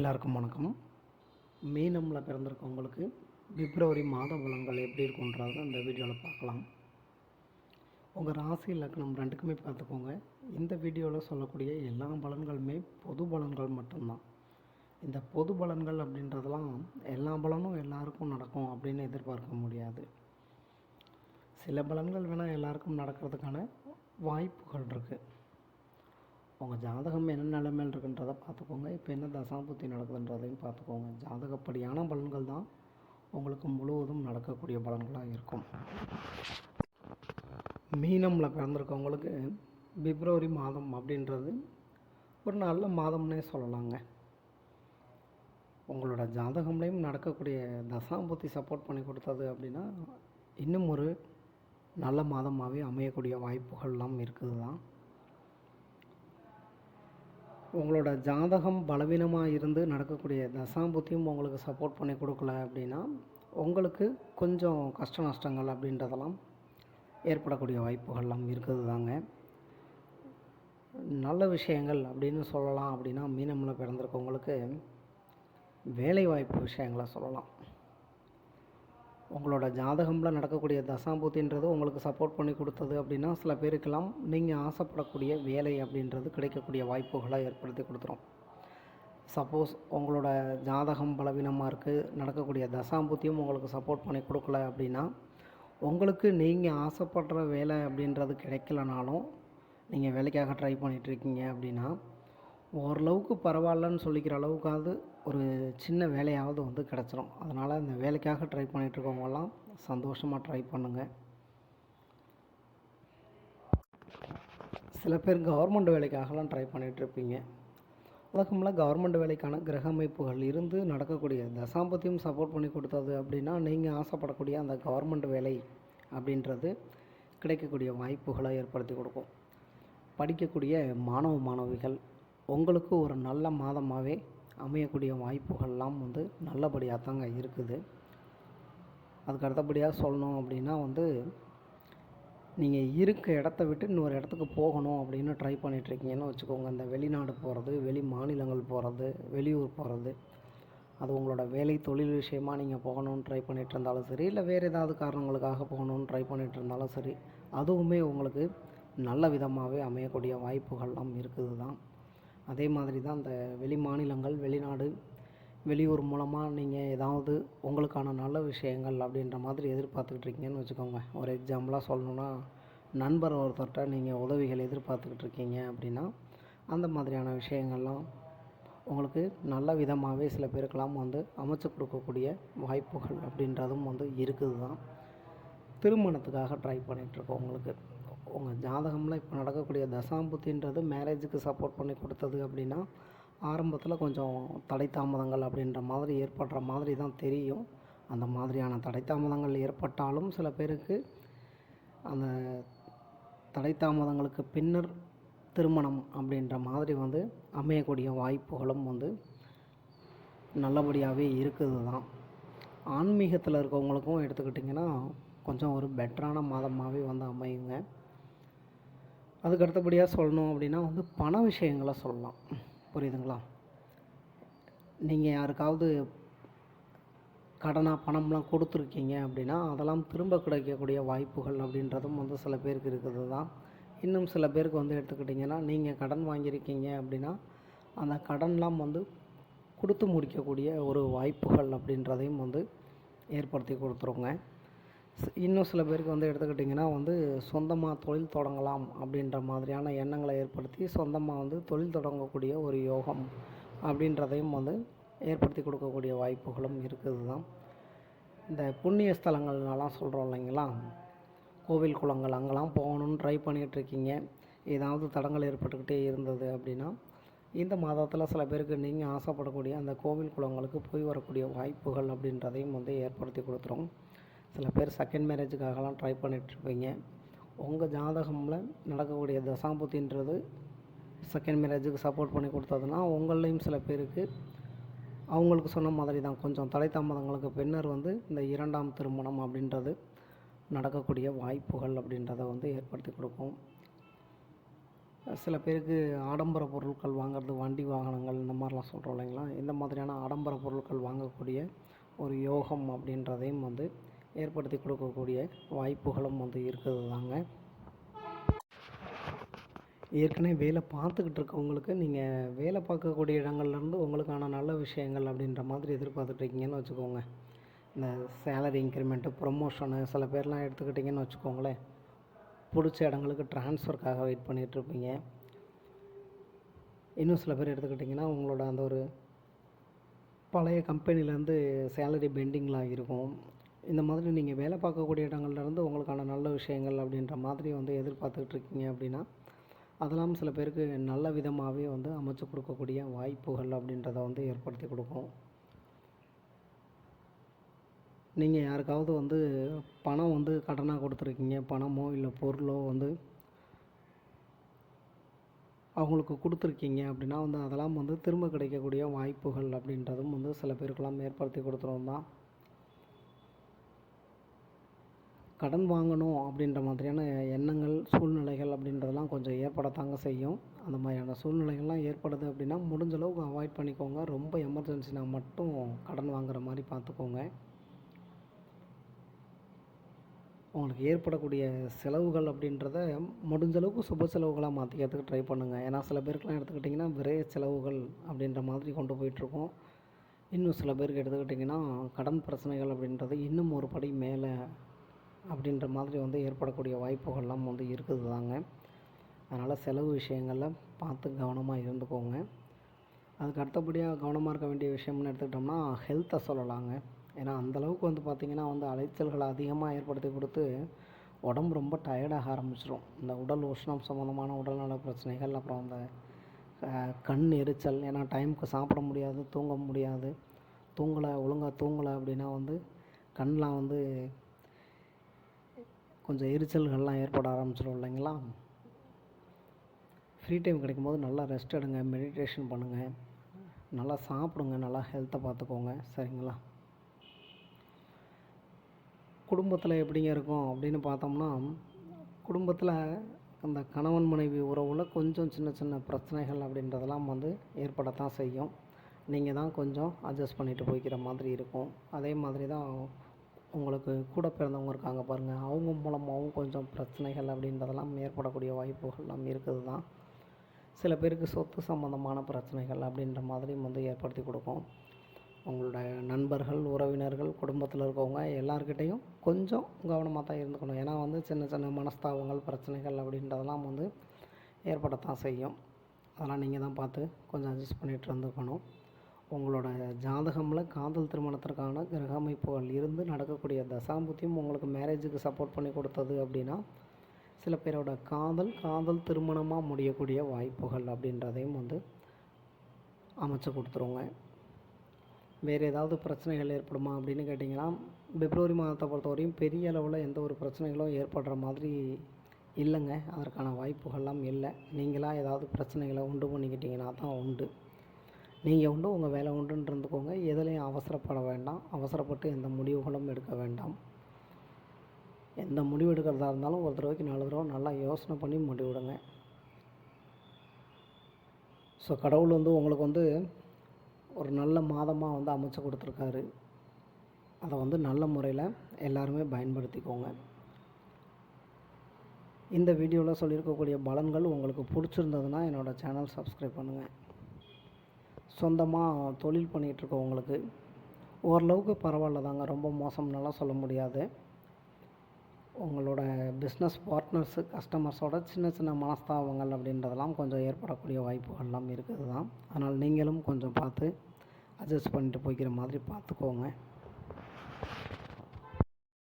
எல்லாருக்கும் வணக்கம். மீனமில் பிறந்திருக்கவங்களுக்கு பிப்ரவரி மாத பலன்கள் எப்படி இருக்குன்றத இந்த வீடியோவில் பார்க்கலாம். உங்கள் ராசி லக்னம் ரெண்டுக்குமே பார்த்துக்கோங்க. இந்த வீடியோவில் சொல்லக்கூடிய எல்லா பலன்களுமே பொது பலன்கள் மட்டும்தான். இந்த பொது பலன்கள் அப்படின்றதெல்லாம் எல்லா பலனும் எல்லாருக்கும் நடக்கும் அப்படின்னு எதிர்பார்க்க முடியாது. சில பலன்கள் வேணால் எல்லாருக்கும் நடக்கிறதுக்கான வாய்ப்புகள் இருக்குது உங்கள் ஜாதகம் என்ன நிலைமையில் இருக்குன்றதை பார்த்துக்கோங்க. இப்போ என்ன தசாபுத்தி நடக்குதுன்றதையும் பார்த்துக்கோங்க. ஜாதகப்படியான பலன்கள் தான் உங்களுக்கு முழுவதும் நடக்கக்கூடிய பலன்களாக இருக்கும். மீனமில் பிறந்திருக்கவங்களுக்கு பிப்ரவரி மாதம் அப்படின்றது ஒரு நல்ல மாதம்னே சொல்லலாங்க. உங்களோட ஜாதகம்லேயும் நடக்கக்கூடிய தசாபுத்தி சப்போர்ட் பண்ணி கொடுத்தது அப்படின்னா இன்னும் ஒரு நல்ல மாதமாகவே அமையக்கூடிய வாய்ப்புகள்லாம் இருக்குது தான் உங்களோட ஜாதகம் பலவீனமாக இருந்து நடக்கக்கூடிய தசாம்புத்தியும் உங்களுக்கு சப்போர்ட் பண்ணி கொடுக்கல அப்படின்னா உங்களுக்கு கொஞ்சம் கஷ்ட நஷ்டங்கள் அப்படின்றதெல்லாம் ஏற்படக்கூடிய வாய்ப்புகள்லாம் இருக்குது தாங்க. நல்ல விஷயங்கள் அப்படின்னு சொல்லலாம் அப்படின்னா மீனமில் பிறந்திருக்கவங்களுக்கு வேலைவாய்ப்பு விஷயங்களை சொல்லலாம். உங்களோட ஜாதகமில் நடக்கக்கூடிய தசாம்பூத்தின்றது உங்களுக்கு சப்போர்ட் பண்ணி கொடுத்தது அப்படின்னா சில பேருக்கெல்லாம் நீங்கள் ஆசைப்படக்கூடிய வேலை அப்படின்றது கிடைக்கக்கூடிய வாய்ப்புகளை ஏற்படுத்தி கொடுத்துரும். சப்போஸ் உங்களோட ஜாதகம் பலவீனமாக இருக்குது நடக்கக்கூடிய தசாம்பூத்தியும் உங்களுக்கு சப்போர்ட் பண்ணி கொடுக்கல அப்படின்னா உங்களுக்கு நீங்கள் ஆசைப்படுற வேலை அப்படின்றது கிடைக்கலனாலும் நீங்கள் வேலைக்காக ட்ரை பண்ணிகிட்ருக்கீங்க அப்படின்னா ஓரளவுக்கு பரவாயில்லன்னு சொல்லிக்கிற அளவுக்காவது ஒரு சின்ன வேலையாவது வந்து கிடச்சிரும். அதனால் இந்த வேலைக்காக ட்ரை பண்ணிகிட்ருக்கவங்கெல்லாம் சந்தோஷமாக ட்ரை பண்ணுங்கள் சில பேர் கவர்மெண்ட் வேலைக்காகலாம் ட்ரை பண்ணிகிட்ருப்பீங்க உலகமில் கவர்மெண்ட் வேலைக்கான கிரக அமைப்புகள் இருந்து நடக்கக்கூடிய தசாம்பத்தியம் சப்போர்ட் பண்ணி கொடுத்தது அப்படின்னா நீங்கள் ஆசைப்படக்கூடிய அந்த கவர்மெண்ட் வேலை அப்படின்றது கிடைக்கக்கூடிய வாய்ப்புகளை ஏற்படுத்தி கொடுக்கும். படிக்கக்கூடிய மாணவ மாணவிகள் உங்களுக்கு ஒரு நல்ல மாதமாகவே அமையக்கூடிய வாய்ப்புகள்லாம் வந்து நல்லபடியாக தாங்க இருக்குது. அதுக்கு அடுத்தபடியாக சொல்லணும் அப்படின்னா வந்து நீங்கள் இருக்க இடத்த விட்டு இன்னொரு இடத்துக்கு போகணும் அப்படின்னு ட்ரை பண்ணிகிட்ருக்கீங்கன்னு வச்சுக்கோங்க. இந்த வெளிநாடு போகிறது வெளி மாநிலங்கள் போகிறது வெளியூர் போகிறது அது உங்களோட வேலை தொழில் விஷயமாக நீங்கள் போகணும்னு ட்ரை பண்ணிகிட்டு இருந்தாலும் சரி இல்லை வேறு ஏதாவது காரணங்களுக்காக போகணும்னு ட்ரை பண்ணிகிட்டு இருந்தாலும் சரி அதுவுமே உங்களுக்கு நல்ல விதமாகவே அமையக்கூடிய வாய்ப்புகள்லாம் இருக்குது தான் அதே மாதிரி தான் இந்த வெளி மாநிலங்கள் வெளிநாடு வெளியூர் மூலமாக நீங்கள் ஏதாவது உங்களுக்கான நல்ல விஷயங்கள் அப்படின்ற மாதிரி எதிர்பார்த்துக்கிட்டு இருக்கீங்கன்னு வச்சுக்கோங்க. ஒரு எக்ஸாம்பிளாக சொல்லணுன்னா நண்பர் ஒருத்தர்கிட்ட நீங்கள் உதவிகள் எதிர்பார்த்துக்கிட்டு இருக்கீங்க அப்படின்னா அந்த மாதிரியான விஷயங்கள்லாம் உங்களுக்கு நல்ல விதமாகவே சில பேருக்கெல்லாம் வந்து அமைச்சு கொடுக்கக்கூடிய வாய்ப்புகள் அப்படின்றதும் வந்து இருக்குது தான் திருமணத்துக்காக ட்ரை பண்ணிகிட்ருக்கோம் உங்களுக்கு. உங்கள் ஜாதகமில் இப்போ நடக்கக்கூடிய தசாம்புத்தின்றது மேரேஜுக்கு சப்போர்ட் பண்ணி கொடுத்தது அப்படின்னா ஆரம்பத்தில் கொஞ்சம் தடை தாமதங்கள் அப்படின்ற மாதிரி ஏற்படுற மாதிரி தான் தெரியும். அந்த மாதிரியான தடை தாமதங்கள் ஏற்பட்டாலும் சில பேருக்கு அந்த தடை தாமதங்களுக்கு பின்னர் திருமணம் அப்படின்ற மாதிரி வந்து அமையக்கூடிய வாய்ப்புகளும் வந்து நல்லபடியாகவே இருக்குது தான் ஆன்மீகத்தில் இருக்கவங்களுக்கும் எடுத்துக்கிட்டிங்கன்னா கொஞ்சம் ஒரு பெட்டரான மாதமாகவே வந்து அமையுங்க. அதுக்கு அடுத்தபடியாக சொல்லணும் அப்படின்னா வந்து பண விஷயங்களை சொல்லலாம். புரியுதுங்களா? நீங்கள் யாருக்காவது கடனாக பணம்லாம் கொடுத்துருக்கீங்க அப்படின்னா அதெல்லாம் திரும்ப கிடைக்கக்கூடிய வாய்ப்புகள் அப்படின்றதும் வந்து சில பேருக்கு இருக்கிறது தான். இன்னும் சில பேருக்கு வந்து எடுத்துக்கிட்டிங்கன்னா நீங்கள் கடன் வாங்கியிருக்கீங்க அப்படின்னா அந்த கடன்லாம் வந்து கொடுத்து முடிக்கக்கூடிய ஒரு வாய்ப்புகள் அப்படின்றதையும் வந்து ஏற்படுத்தி கொடுத்துருங்க. இன்னும் சில பேருக்கு வந்து எடுத்துக்கிட்டிங்கன்னா வந்து சொந்தமாக தொழில் தொடங்கலாம் அப்படின்ற மாதிரியான எண்ணங்களை ஏற்படுத்தி சொந்தமாக வந்து தொழில் தொடங்கக்கூடிய ஒரு யோகம் அப்படின்றதையும் வந்து ஏற்படுத்தி கொடுக்கக்கூடிய வாய்ப்புகளும் இருக்குது தான். இந்த புண்ணிய ஸ்தலங்கள்லாம் சொல்கிறோம் இல்லைங்களா? கோவில் குளங்கள் அங்கெல்லாம் போகணுன்னு ட்ரை பண்ணிகிட்ருக்கீங்க. ஏதாவது தடங்கள் ஏற்பட்டுக்கிட்டே இருந்தது அப்படின்னா இந்த மாதத்தில் சில பேருக்கு நீங்கள் ஆசைப்படக்கூடிய அந்த கோவில் குளங்களுக்கு போய் வரக்கூடிய வாய்ப்புகள் அப்படின்றதையும் வந்து ஏற்படுத்தி கொடுத்துரும். சில பேர் செகண்ட் மேரேஜுக்காகலாம் ட்ரை பண்ணிகிட்ருப்பீங்க உங்கள் ஜாதகமில் நடக்கக்கூடிய தசாபுத்தின்றது செகண்ட் மேரேஜுக்கு சப்போர்ட் பண்ணி கொடுத்ததுன்னா உங்களையும் சில பேருக்கு அவங்களுக்கு சொன்ன மாதிரி தான். கொஞ்சம் தலைத்தாமதங்களுக்கு பின்னர் வந்து இந்த இரண்டாம் திருமணம் அப்படின்றது நடக்கக்கூடிய வாய்ப்புகள் அப்படின்றத வந்து ஏற்படுத்தி கொடுக்கும். சில பேருக்கு ஆடம்பர பொருட்கள் வாங்குறது வண்டி வாகனங்கள் இந்த மாதிரிலாம் சொல்கிறோம் இல்லைங்களா? இந்த மாதிரியான ஆடம்பர பொருட்கள் வாங்கக்கூடிய ஒரு யோகம் அப்படின்றதையும் வந்து ஏற்படுத்தி கொடுக்கக்கூடிய வாய்ப்புகளும் வந்து இருக்கிறது தாங்க ஏற்கனவே வேலை பார்த்துக்கிட்டு இருக்கவங்களுக்கு நீங்கள் வேலை பார்க்கக்கூடிய இடங்கள்லேருந்து உங்களுக்கான நல்ல விஷயங்கள் அப்படின்ற மாதிரி எதிர்பார்த்துட்ருக்கீங்கன்னு வச்சுக்கோங்க. இந்த சேலரி இன்க்ரிமெண்ட்டு ப்ரொமோஷனு சில பேர்லாம் எடுத்துக்கிட்டிங்கன்னு வச்சுக்கோங்களேன். பிடிச்ச இடங்களுக்கு ட்ரான்ஸ்ஃபருக்காக வெயிட் பண்ணிகிட்ருப்பீங்க இன்னும் சில பேர் எடுத்துக்கிட்டிங்கன்னா உங்களோட அந்த ஒரு பழைய கம்பெனிலேருந்து சேலரி பெண்டிங்லாம் இருக்கும். இந்த மாதிரி நீங்கள் வேலை பார்க்கக்கூடிய இடங்கள்லேருந்து உங்களுக்கான நல்ல விஷயங்கள் அப்படின்ற மாதிரி வந்து எதிர்பார்த்துக்கிட்டு இருக்கீங்க அப்படின்னா அதெல்லாம் சில பேருக்கு நல்ல விதமாகவே வந்து அமைச்சு கொடுக்கக்கூடிய வாய்ப்புகள் அப்படின்றத வந்து ஏற்படுத்தி கொடுக்கும். நீங்கள் யாருக்காவது வந்து பணம் வந்து கடனாக கொடுத்துருக்கீங்க பணமோ இல்லை பொருளோ வந்து அவங்களுக்கு கொடுத்துருக்கீங்க அப்படின்னா வந்து அதெல்லாம் வந்து திரும்ப கிடைக்கக்கூடிய வாய்ப்புகள் அப்படின்றதும் வந்து சில பேருக்கெல்லாம் ஏற்படுத்தி கொடுத்துரும் தான் கடன் வாங்கணும் அப்படின்ற மாதிரியான எண்ணங்கள் சூழ்நிலைகள் அப்படின்றதெல்லாம் கொஞ்சம் ஏற்படத்தாங்க செய்யும். அந்த மாதிரியான சூழ்நிலைகள்லாம் ஏற்படுது அப்படின்னா முடிஞ்ச அளவுக்கு அவாய்ட் பண்ணிக்கோங்க. ரொம்ப எமர்ஜென்சினா மட்டும் கடன் வாங்குற மாதிரி பார்த்துக்கோங்க. உங்களுக்கு ஏற்படக்கூடிய செலவுகள் அப்படின்றத முடிஞ்ச அளவுக்கு சுப செலவுகளாக மாற்றிக்கிறதுக்கு ட்ரை பண்ணுங்கள் ஏன்னா சில பேருக்குலாம் எடுத்துக்கிட்டிங்கன்னா விரைய செலவுகள் அப்படின்ற மாதிரி கொண்டு போயிட்டுருக்கோம். இன்னும் சில பேருக்கு எடுத்துக்கிட்டிங்கன்னா கடன் பிரச்சனைகள் அப்படின்றது இன்னும் ஒரு படி மேலே அப்படின்ற மாதிரி வந்து ஏற்படக்கூடிய வாய்ப்புகள்லாம் வந்து இருக்குது தாங்க அதனால் செலவு விஷயங்களில் பார்த்து கவனமாக இருந்துக்கோங்க. அதுக்கு அடுத்தபடியாக கவனமாக இருக்க வேண்டிய விஷயம்னு எடுத்துக்கிட்டோம்னா ஹெல்த்தை சொல்லலாங்க. ஏன்னா அந்தளவுக்கு வந்து பார்த்திங்கன்னா வந்து அலைச்சல்களை அதிகமாக ஏற்படுத்தி கொடுத்து உடம்பு ரொம்ப டயர்டாக ஆரம்பிச்சிடும் இந்த உடல் உஷ்ணம் சம்மந்தமான உடல்நல பிரச்சனைகள் அப்புறம் அந்த கண் எரிச்சல் ஏன்னா டைமுக்கு சாப்பிட முடியாது தூங்க முடியாது. தூங்கலை ஒழுங்காக தூங்கலை அப்படின்னா வந்து கண்ணெலாம் வந்து கொஞ்சம் எரிச்சல்கள்லாம் ஏற்பட ஆரம்பிச்சிடும் இல்லைங்களா? ஃப்ரீ டைம் கிடைக்கும்போது நல்லா ரெஸ்ட் எடுங்க மெடிடேஷன் பண்ணுங்கள் நல்லா சாப்பிடுங்க நல்லா ஹெல்த்தை பார்த்துக்கோங்க. சரிங்களா? குடும்பத்தில் எப்படிங்க இருக்கும் அப்படின்னு பார்த்தோம்னா குடும்பத்தில் அந்த கணவன் மனைவி உறவில் கொஞ்சம் சின்ன சின்ன பிரச்சனைகள் அப்படின்றதெல்லாம் வந்து ஏற்படத்தான் செய்யும். நீங்கள் தான் கொஞ்சம் அட்ஜஸ்ட் பண்ணிட்டு போய்க்கிற மாதிரி இருக்கும். அதே மாதிரி தான் உங்களுக்கு கூட பிறந்தவங்க இருக்காங்க பாருங்கள் அவங்க மூலமாகவும் கொஞ்சம் பிரச்சனைகள் அப்படின்றதெல்லாம் ஏற்படக்கூடிய வாய்ப்புகள்லாம் இருக்குது தான் சில பேருக்கு சொத்து சம்மந்தமான பிரச்சனைகள் அப்படின்ற மாதிரியும் வந்து ஏற்படுத்தி கொடுக்கும். உங்களோட நண்பர்கள் உறவினர்கள் குடும்பத்தில் இருக்கவங்க எல்லார்கிட்டேயும் கொஞ்சம் கவனமாக தான் இருந்துக்கணும். ஏன்னா வந்து சின்ன சின்ன மனஸ்தாபங்கள் பிரச்சனைகள் அப்படின்றதெல்லாம் வந்து ஏற்படத்தான் செய்யும். அதெல்லாம் நீங்கள் தான் பார்த்து கொஞ்சம் அட்ஜஸ்ட் பண்ணிகிட்டு இருந்துக்கணும். உங்களோட ஜாதகமில் காதல் திருமணத்திற்கான கிரக அமைப்புகள் இருந்து நடக்கக்கூடிய தசாம்புத்தியும் உங்களுக்கு மேரேஜுக்கு சப்போர்ட் பண்ணி கொடுத்தது அப்படின்னா சில பேரோட காதல் காதல் திருமணமாக முடியக்கூடிய வாய்ப்புகள் அப்படின்றதையும் வந்து அமைச்சு கொடுத்துருங்க. வேறு ஏதாவது பிரச்சனைகள் ஏற்படுமா அப்படின்னு கேட்டிங்கன்னா பிப்ரவரி மாதத்தை பொறுத்தவரையும் பெரிய அளவில் எந்த ஒரு பிரச்சனைகளும் ஏற்படுற மாதிரி இல்லைங்க. அதற்கான வாய்ப்புகள்லாம் இல்லை. நீங்களாக ஏதாவது பிரச்சனைகளை உண்டு பண்ணிக்கிட்டிங்கன்னா தான் உண்டு. நீங்கள் உண்டு உங்கள் வேலை உண்டுன்னு இருந்துக்கோங்க. எதுலேயும் அவசரப்பட வேண்டாம். அவசரப்பட்டு எந்த முடிவுகளும் எடுக்க வேண்டாம். எந்த முடிவு எடுக்கிறதா இருந்தாலும் ஒரு தடவைக்கு நாலு தடவை நல்லா யோசனை பண்ணி முடிவிடுங்க ஸோ கடவுள் வந்து உங்களுக்கு வந்து ஒரு நல்ல மாதமாக வந்து அமைச்சு கொடுத்துருக்காரு. அதை வந்து நல்ல முறையில் எல்லாருமே பயன்படுத்திக்கோங்க. இந்த வீடியோவில் சொல்லியிருக்கக்கூடிய பலன்கள் உங்களுக்கு பிடிச்சிருந்ததுன்னா என்னோடய சேனல் சப்ஸ்கிரைப் பண்ணுங்கள் சொந்தமாக தொழில் பண்ணிகிட்ருக்கவங்களுக்கு ஓரளவுக்கு பரவாயில்ல தாங்க ரொம்ப மோசம்னாலாம் சொல்ல முடியாது. உங்களோட பிஸ்னஸ் பார்ட்னர்ஸு கஸ்டமர்ஸோட சின்ன சின்ன மனஸ்தாபங்கள் அப்படின்றதெல்லாம் கொஞ்சம் ஏற்படக்கூடிய வாய்ப்புகள்லாம் இருக்குது தான் அதனால் நீங்களும் கொஞ்சம் பார்த்து அட்ஜஸ்ட் பண்ணிட்டு போய்க்கிற மாதிரி பார்த்துக்கோங்க.